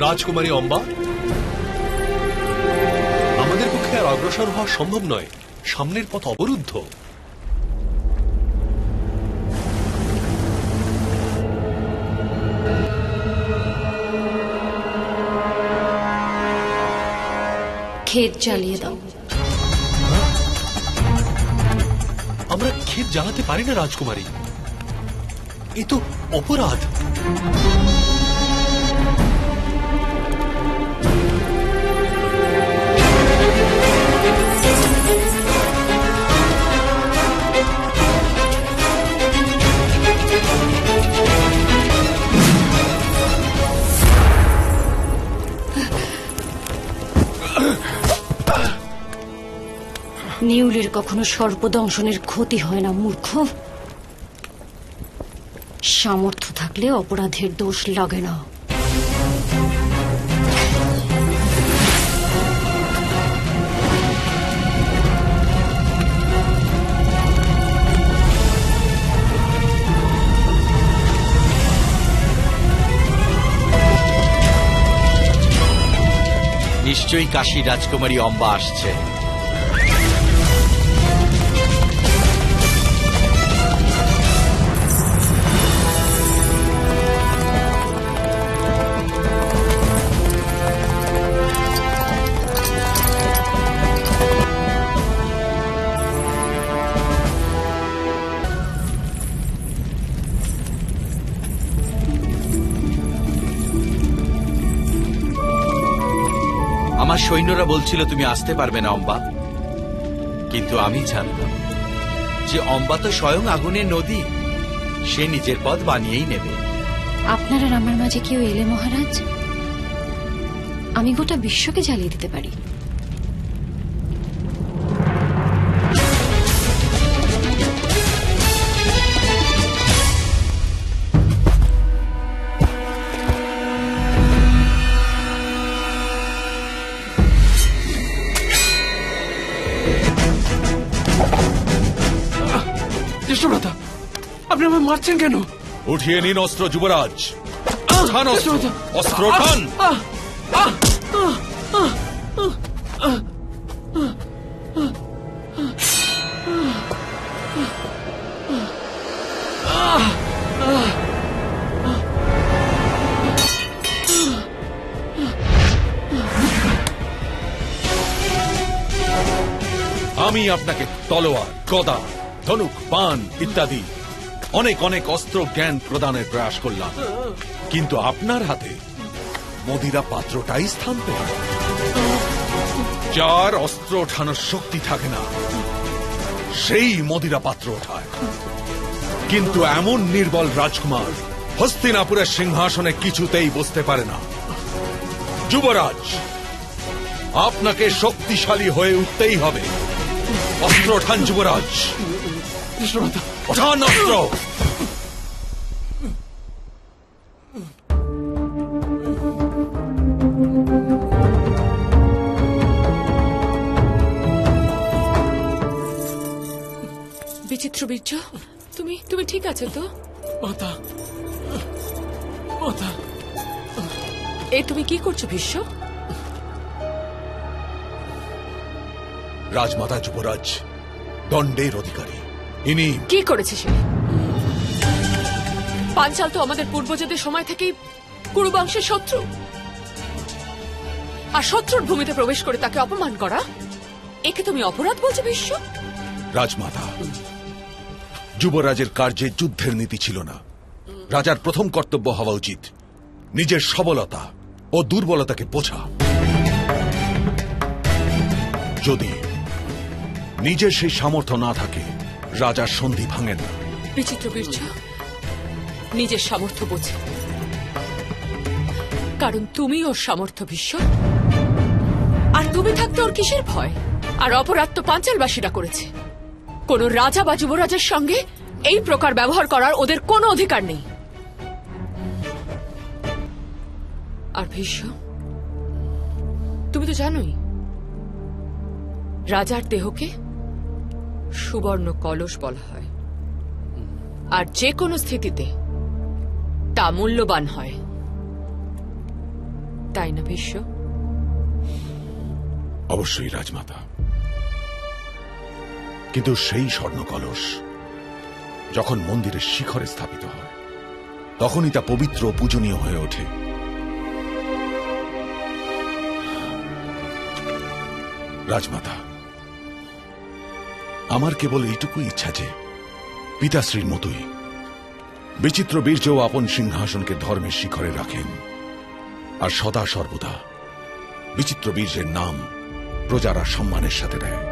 রাজকুমারী অম্বা? আমাদের পক্ষে আর অগ্রসর হওয়া সম্ভব নয়। সামনের পথ অবরুদ্ধ। ক্ষেত জ্বালিয়ে দাও। আমরা ক্ষেত জ্বালাতে পারি না রাজকুমারী। এ তো অপরাধ। নিউলের কখনো সর্পদংশনের ক্ষতি হয় না, মূর্খ। সামর্থ্য থাকলে অপরাধের দোষ লাগে না। নিশ্চয়ই কাশী রাজকুমারী অম্বা আসছে। আমার সৈন্যরা বলছিল, তুমি আসতে পারবে না, অম্বা। কিন্তু আমি জানতাম যে অম্বা তো স্বয়ং আগুনের নদী। সে নিজের পথ বানিয়েই নেবে। আপনার আমার মাঝে কেউ এলে মহারাজ? আমি গোটা বিশ্বকে জ্বালিয়ে দিতে পারি। আপনি আমায় মারছেন কেন উঠিয়ে নিন অস্ত্র যুবরাজ উঠান অস্ত্র আমি আপনাকে তলোয়ার গদা ধনুক বান ইত্যাদি। অনেক অনেক অস্ত্র জ্ঞান প্রদানের প্রয়াস করলাম। কিন্তু আপনার হাতে মদিরা পাত্রটাই স্থান পেল যার অস্ত্র ওঠানোর শক্তি থাকে না, সেই মদিরা পাত্র ওঠায়। কিন্তু এমন নির্বল রাজকুমার হস্তিনাপুরের সিংহাসনে কিছুতেই বসতে পারে না। যুবরাজ, আপনাকে শক্তিশালী হয়ে উঠতেই হবে। অস্ত্র ওঠান যুবরাজ। বিচিত্র বীর্য তুমি তুমি ঠিক আছে তো মাতা মাতা এ তুমি কি করছ ভীষ্ম রাজমাতা যুবরাজ দণ্ডের অধিকারী ইনি কি করেছে সে পাঞ্চাল তো আমাদের পূর্বজদের সময় থেকেই শত্রু। আর শত্রুর ভূমিতে প্রবেশ করে তাকে অপমান করা? একে তুমি অপরাধ বলছো ভীষ্ম রাজমাতা যুবরাজের কার্যে যুদ্ধের নীতি ছিল না। রাজার প্রথম কর্তব্য হওয়া উচিত। নিজের সবলতা ও দুর্বলতাকে বোঝা। যদি নিজের সেই সামর্থ্য না থাকে রাজার সন্ধি ভাঙেন না। বিচিত্র বীর্য। নিজের সামর্থ্য বোঝে। কারণ তুমি ওর সামর্থ্য ভীষ্ম। আর তুমি থাকতে ওর কিসের ভয়? আর অপরাধ তো পাঞ্চালবাসীরা করেছে। কোন রাজা বা যুবরাজের সঙ্গে এই প্রকার ব্যবহার করার ওদের কোনো অধিকার নেই। আর ভীষ্ম, তুমি তো জানোই, রাজার দেহকে সুবর্ণ কলস বলা হয়। আর যে কোনো স্থিতিতে তা মূল্যবান হয়। তাই না ভীষ্ম? অবশ্যই, রাজমাতা। কিন্তু সেই স্বর্ণ কলস যখন মন্দিরের শিখরে স্থাপিত হয়, তখনই তা পবিত্র পূজনীয় হয়ে ওঠে। রাজমাতা আমার কেবল এইটুকুই ইচ্ছা যে পিতাশ্রীর মতোই বিচিত্র বীর্য আপন সিংহাসনকে ধর্মের শিখরে রাখেন। আর সদা সর্বদা বিচিত্র বীর্যের নাম প্রজারা সম্মানের সাথে দেয়।